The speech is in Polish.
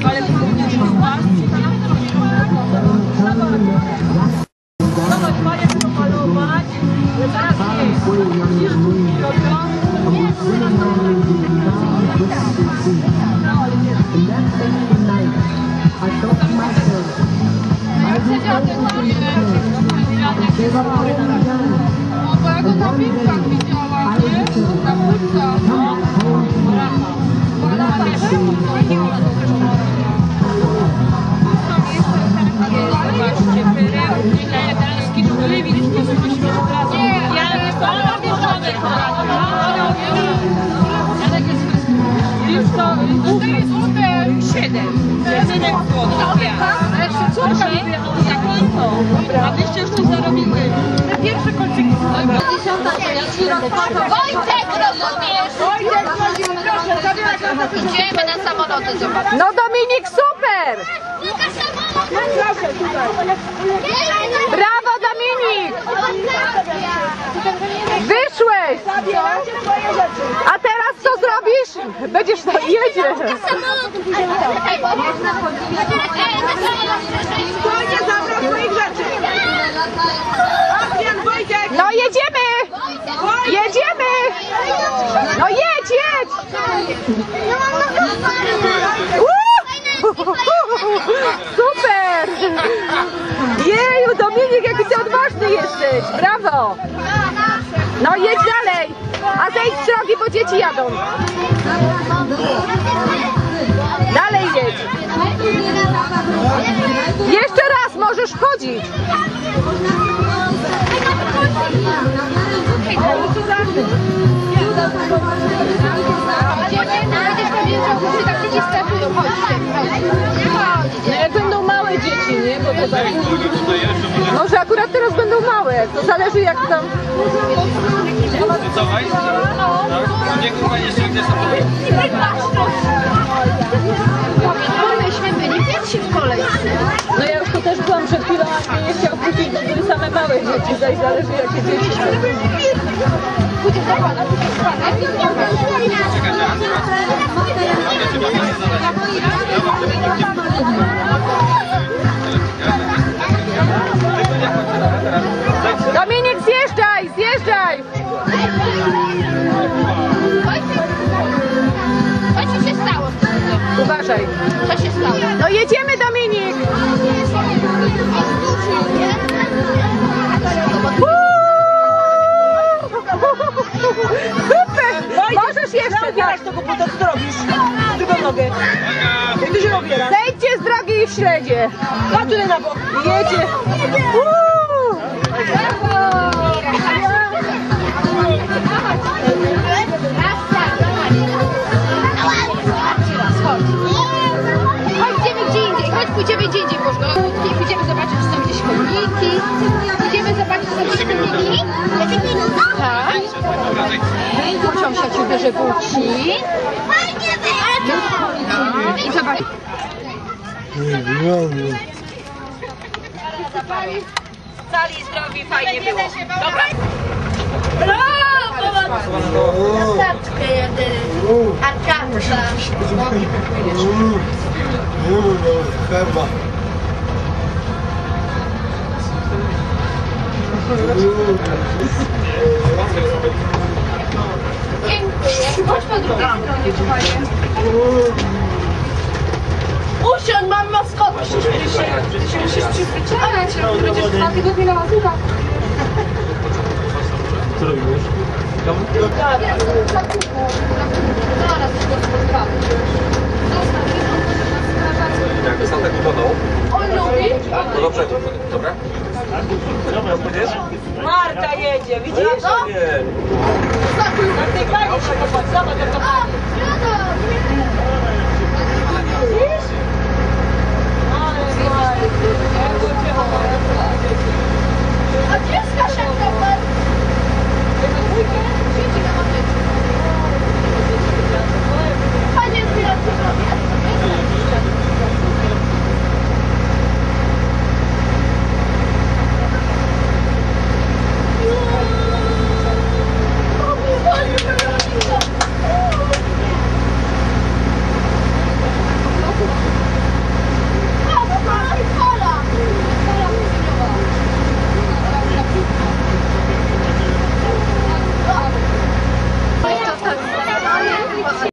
Ale Zobacz, bo ja go na filmach widziałam, nie? Na płytach. Zobaczcie, perełki, laski, które widzisz, to są śmieszne Ja nie wolno wierzony Wiesz co, to jest numer 7. Synek złotych. Jeszcze córka wyjechała za konto. A wyście jeszcze zarobiły. Te pierwsze kolczyki. Wojtek, rozumiesz? Idziemy na samoloty zobaczyć. No Dominik, super! Brawo Dominik! Wyszłeś! A teraz co zrobisz? Będziesz na jedzie. No jedziemy! Jedziemy! Jedź, jedź! Uuu! Super! Jeju, Dominik, jaki ty odważny jesteś! Brawo! No jedź dalej! A zejdź z drogi, bo dzieci jadą. Dalej jedź. Jeszcze raz możesz chodzić. Może akurat teraz będą małe, to zależy jak tam... Całaj? Tak? Nie kurwa nie ściągniesz Myśmy byli pierwsi w kolejce. No ja już tu też byłam przed chwilą, a mnie nie chciał wrócić, bo były same małe dzieci, zaś zależy jakie dzieci Uważaj. Co się stało? No jedziemy, Dominik! Super! Możesz jeszcze, tak. tego buta, co robisz? Drugą nogę. Jak ty się obiera? Zejdźcie z drogi i w śledzie. Tutaj na bok. Jedzie. Uuu. Bierze buci. I zobacz. Cali zdrowi, fajnie było. Dobra. Taczkę jedyny. A kaczka. Chyba. Usiądź, mam się, się musisz przyzwyczaić. Będziesz dwa tygodnie na mazurach. Zaraz go spotkamy. Jak ostatek wyglądał? On lubi. No dobrze, dobra? Marta jedzie, widzisz? Nie. Na tej pani się popatrz,